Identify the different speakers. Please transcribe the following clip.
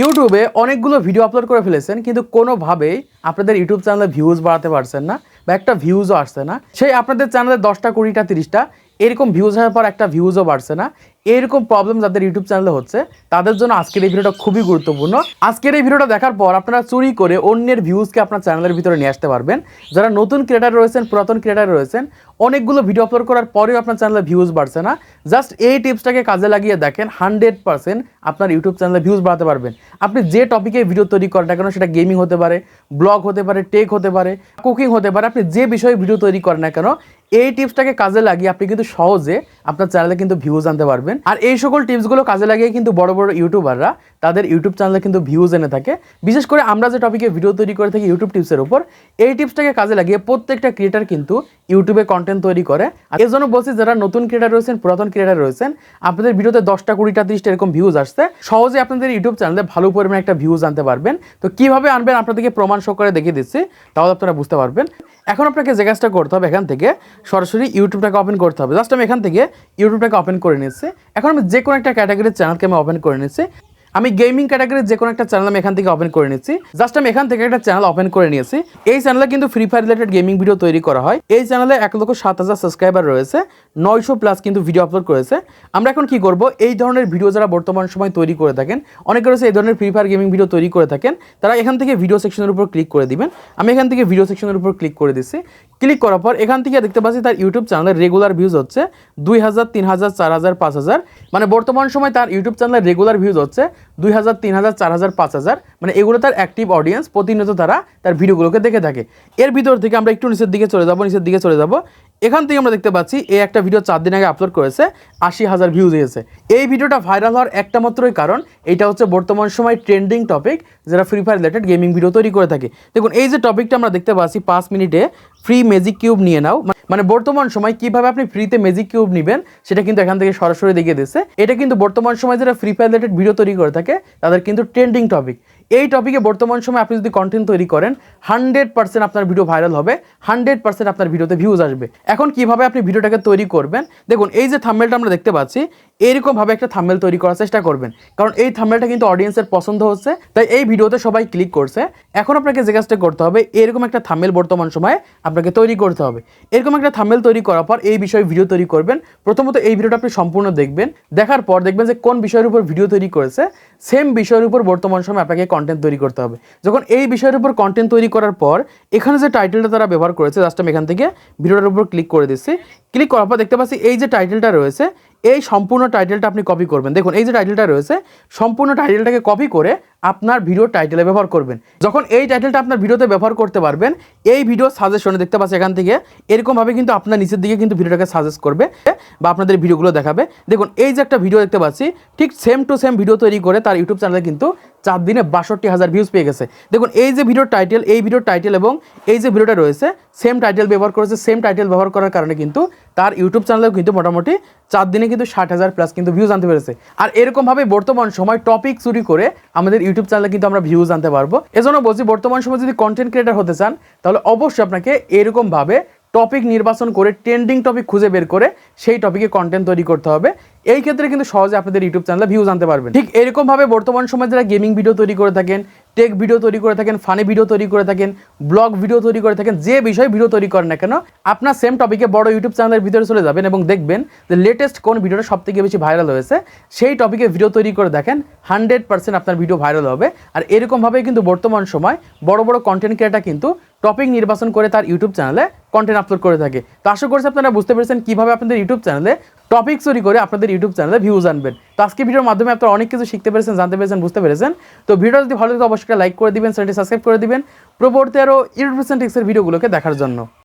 Speaker 1: ইউটিউবে অনেকগুলো video upload করে ফেলেছেন, কিন্তু কোনোভাবেই আপনাদের ইউটিউব চ্যানেলে ভিউজ বাড়াতে পারছেন না বা একটা ভিউজও আসছে না। সেই আপনাদের চ্যানেলে দশটা, কুড়িটা, তিরিশটা এরকম ভিউজ হওয়ার পর একটা ভিউজও বাড়ছে না। এরকম প্রবলেম যাদের ইউটিউব চ্যানেলে হচ্ছে, তাদের জন্য আজকের এই ভিডিওটা খুবই গুরুত্বপূর্ণ। আজকের এই ভিডিওটা দেখার পর আপনারা চুরি করে অন্যের ভিউজকে আপনার চ্যানেলের ভিতরে নিয়ে আসতে পারবেন। যারা নতুন ক্রিয়েটার রয়েছেন, পুরাতন ক্রিয়েটার রয়েছেন, অনেকগুলো ভিডিও আপলোড করার পরেও আপনার চ্যানেলে ভিউজ বাড়ছে না। জাস্ট এই টিপসটাকে কাজে লাগিয়ে দেখেন হান্ড্রেড পার্সেন্ট আপনার ইউটিউব চ্যানেলে ভিউজ বাড়াতে পারবেন। আপনি যে টপিকে ভিডিও তৈরি করেন না কেন, সেটা গেমিং হতে পারে ব্লগ হতে পারে টেক হতে পারে কুকিং হতে পারে, আপনি যে বিষয়ে ভিডিও তৈরি করেন না কেন এই টিপসটাকে কাজে লাগিয়ে আপনি কিন্তু সহজে আপনার চ্যানেলে কিন্তু ভিউজ আনতে পারবেন। আর এই সকল টিপসগুলো কাজে লাগিয়ে কিন্তু বড় বড় ইউটিউবাররা তাদের ইউটিউব চ্যানেলে কিন্তু ভিউজ এনে থাকে। বিশেষ করে আমরা যে টপিকে ভিডিও তৈরি করে থাকি ইউটিউব টিপসের উপর, এই টিপসটাকে কাজে লাগিয়ে প্রত্যেকটা ক্রিয়েটার কিন্তু ইউটিউবে কন্টেন্ট তৈরি করে। আর এর জন্য বলছি, যারা নতুন ক্রিয়েটার রয়েছেন, পুরাতন ক্রিয়েটার রয়েছেন, আপনাদের ভিডিওতে দশটা, কুড়িটা, তিরিশটা এরকম ভিউজ আসছে। সহজে আপনাদের ইউটিউব চ্যানেলে ভালো পরিমাণে একটা ভিউজ আনতে পারবেন। তো কীভাবে আনবেন আপনাদেরকে প্রমাণ সহকারে দেখিয়ে দিচ্ছি, তাহলে আপনারা বুঝতে পারবেন। এখন আপনাকে যে কাজটা করতে হবে এখান থেকে সরাসরি ইউটিউবটাকে ওপেন করতে হবে। জাস্ট আমি এখান থেকে ইউটিউবটাকে ওপেন করে নিচ্ছি। এখন আমি যে কোনো একটা ক্যাটাগরির চ্যানেলকে আমি ওপেন করে নিচ্ছি। আমি গেমিং ক্যাটাগরির যে কোনো একটা চ্যানেল আমি এখান থেকে ওপেন করে নিচ্ছি জাস্ট আমি এখান থেকে একটা চ্যানেল ওপেন করে নিয়েছি। এই চ্যানেলে কিন্তু free fire related gaming video তৈরি করা হয়। এই চ্যানেলে এক লক্ষ সাত হাজার সাবস্ক্রাইবার রয়েছে। নয়শো প্লাস কিন্তু ভিডিও আপলোড করেছে। আমরা এখন কি করব? এই ধরনের ভিডিও যারা বর্তমান সময় তৈরি করে থাকেন, অনেকে রয়েছে এই ধরনের ফ্রি ফায়ার গেমিং ভিডিও তৈরি করে থাকেন, তারা এখান থেকে ভিডিও সেকশনের উপর ক্লিক করে দিবেন। আমি এখান থেকে ভিডিও সেকশনের উপর ক্লিক করে দিচ্ছি ক্লিক করার পর এখান থেকে দেখতে পাচ্ছি তার ইউটিউব চ্যানেলের রেগুলার ভিউজ হচ্ছে দুই হাজার, তিন হাজার, চার হাজার, পাঁচ হাজার। মানে বর্তমান সময় তার ইউটিউব চ্যানেলের রেগুলার ভিউজ হচ্ছে। দুই হাজার, তিন হাজার, চার হাজার, পাঁচ হাজার মানে এগুলো তার অ্যাক্টিভ অডিয়েন্স প্রতিনিয়ত তারা তার ভিডিওগুলোকে দেখে থাকে। এর ভিতর থেকে আমরা একটু নিচের দিকে চলে যাব, নিচের দিকে চলে যাব। এখান থেকে আমরা দেখতে পাচ্ছি, এই একটা ভিডিও চার দিন আগে আপলোড করেছে, আশি হাজার ভিউজ এসেছে এই ভিডিওটা ভাইরাল হওয়ার একটা মাত্রই কারণ, এটা হচ্ছে বর্তমান সময় ট্রেন্ডিং টপিক যারা free fire related gaming video তৈরি করে থাকে। দেখুন, এই যে টপিকটা আমরা দেখতে পাচ্ছি, পাঁচ মিনিটে ফ্রি ম্যাজিক কিউব নিয়ে নাও মানে বর্তমান সময় কীভাবে আপনি ফ্রিতে ম্যাজিক কিউব নেবেন, সেটা কিন্তু এখান থেকে সরাসরি দেখিয়ে দিচ্ছে এটা কিন্তু বর্তমান সময় যারা ফ্রি ফায়ার রিলেটেড ভিডিও তৈরি করে থাকে, তাদের কিন্তু ট্রেন্ডিং টপিক এই টপিকে বর্তমান সময় আপনি যদি কন্টেন্ট তৈরি করেন হান্ড্রেড পার্সেন্ট আপনার ভিডিও ভাইরাল হবে হান্ড্রেড পার্সেন্ট আপনার ভিডিওতে ভিউজ আসবে। এখন কীভাবে আপনি ভিডিওটাকে তৈরি করবেন? দেখুন, এই যে থাম্বেলটা আমরা দেখতে পাচ্ছি এইরকমভাবে একটা থাম্বেল তৈরি করার চেষ্টা করবেন। কারণ এই থাম্বেলটা কিন্তু অডিয়েন্সের পছন্দ হচ্ছে, তাই এই ভিডিওতে সবাই ক্লিক করছে। এখন আপনাকে যে কাজটা করতে হবে, এরকম একটা থাম্বেল বর্তমান সময়ে আপনাকে তৈরি করতে হবে। এরকম একটা থাম্বেল তৈরি করার পর এই বিষয়ে ভিডিও তৈরি করবেন। প্রথমত এই ভিডিওটা আপনি সম্পূর্ণ দেখবেন। দেখার পর দেখবেন যে কোন বিষয়ের উপর ভিডিও তৈরি করেছে সেম বিষয়ের উপর বর্তমান সময় আপনাকে কন্টেন্ট তৈরি করতে হবে। যখন এই বিষয়ের উপর কন্টেন্ট তৈরি করার পর, এখানে যে টাইটেলটা তারা ব্যবহার করেছে জাস্ট আমি এখান থেকে ভিডিওটার উপর ক্লিক করে দিচ্ছি। ক্লিক করার পর দেখতে পাচ্ছি এই যে টাইটেলটা রয়েছে, এই সম্পূর্ণ টাইটেলটা আপনি কপি করবেন। দেখুন, এই যে টাইটেলটা রয়েছে, সম্পূর্ণ টাইটেলটাকে কপি করে আপনার ভিডিও টাইটেলে ব্যবহার করবেন। যখন এই টাইটেলটা আপনার ভিডিওতে ব্যবহার করতে পারবেন, এই ভিডিও সাজেশনে দেখতে পাচ্ছি এখান থেকে, এরকমভাবে কিন্তু আপনার নিচের দিকে কিন্তু ভিডিওটাকে সাজেস্ট করবে বা আপনাদের ভিডিওগুলো দেখাবে। দেখুন, এই যে একটা ভিডিও দেখতে পাচ্ছি, ঠিক সেম টু সেম ভিডিও তৈরি করে তার ইউটিউব চ্যানেলে কিন্তু চার দিনে বাষট্টি হাজার ভিউজ পেয়ে গেছে। দেখুন, এই যে ভিডিওর টাইটেল এই ভিডিওর টাইটেল এবং এই যে ভিডিওটা রয়েছে সেম টাইটেল ব্যবহার করেছে সেম টাইটেল ব্যবহার করার কারণে কিন্তু তার ইউটিউব চ্যানেলেও কিন্তু মোটামুটি চার দিনে কিন্তু ষাট হাজার প্লাস কিন্তু ভিউজ আনতে পেরেছে। আর এরকমভাবে বর্তমান সময় টপিক চুরি করে আমাদের ইউটিউব চ্যানেলে কিন্তু আমরা ভিউজ আনতে পারব। এজন্য বলছি, বর্তমান সময় যদি কন্টেন্ট ক্রিয়েটার হতে চান, তাহলে অবশ্যই আপনাকে এরকমভাবে টপিক নির্বাচন করে ট্রেন্ডিং টপিক খুঁজে বের করে সেই টপিকে কন্টেন্ট তৈরি করতে হবে। এই ক্ষেত্রে কিন্তু সহজে আপনাদের ইউটিউব চ্যানেলে ভিউজ আনতে পারবেন। ঠিক এরকমভাবে বর্তমান সময় যারা গেমিং ভিডিও তৈরি করে থাকেন টেক ভিডিও তৈরি করে থাকেন ফানি ভিডিও তৈরি করে থাকেন ব্লগ ভিডিও তৈরি করে থাকেন, যে বিষয়ে ভিডিও তৈরি করেন না কেন, আপনার সেম টপিকে বড় ইউটিউব চ্যানেলের ভিতরে চলে যাবেন এবং দেখবেন যে লেটেস্ট কোন ভিডিওটা সব থেকে বেশি ভাইরাল হয়েছে, সেই টপিকে ভিডিও তৈরি করে দেখেন হান্ড্রেড পার্সেন্ট আপনার ভিডিও ভাইরাল হবে। আর এরকমভাবে কিন্তু বর্তমান সময় বড় বড় কন্টেন্ট ক্রিয়েটার কিন্তু টপিক নির্বাচন করে তার ইউটিউব চ্যানেলে কন্টেন্ট আপলোড করে থাকে। তো আশা করছি আপনারা বুঝতে পেরেছেন কীভাবে আপনাদের ইউটিউব চ্যানেলে টপিক চুরি করে আপনাদের ইউটিউব চ্যানেলে ভিউজ আনবেন। তো আজকে ভিডিওর মাধ্যমে আপনারা অনেক কিছু শিখতে পেরেছেন, জানতে পেরেছেন, বুঝতে পেরেছেন। তো ভিডিও যদি ভালো লাগে অবশ্যই লাইক করে দিবেন, চ্যানেলটি সাবস্ক্রাইব করে দিবেন। প্রবর্তী আরও ইউটিউব টিক্সের ভিডিওগুলোকে দেখার জন্য।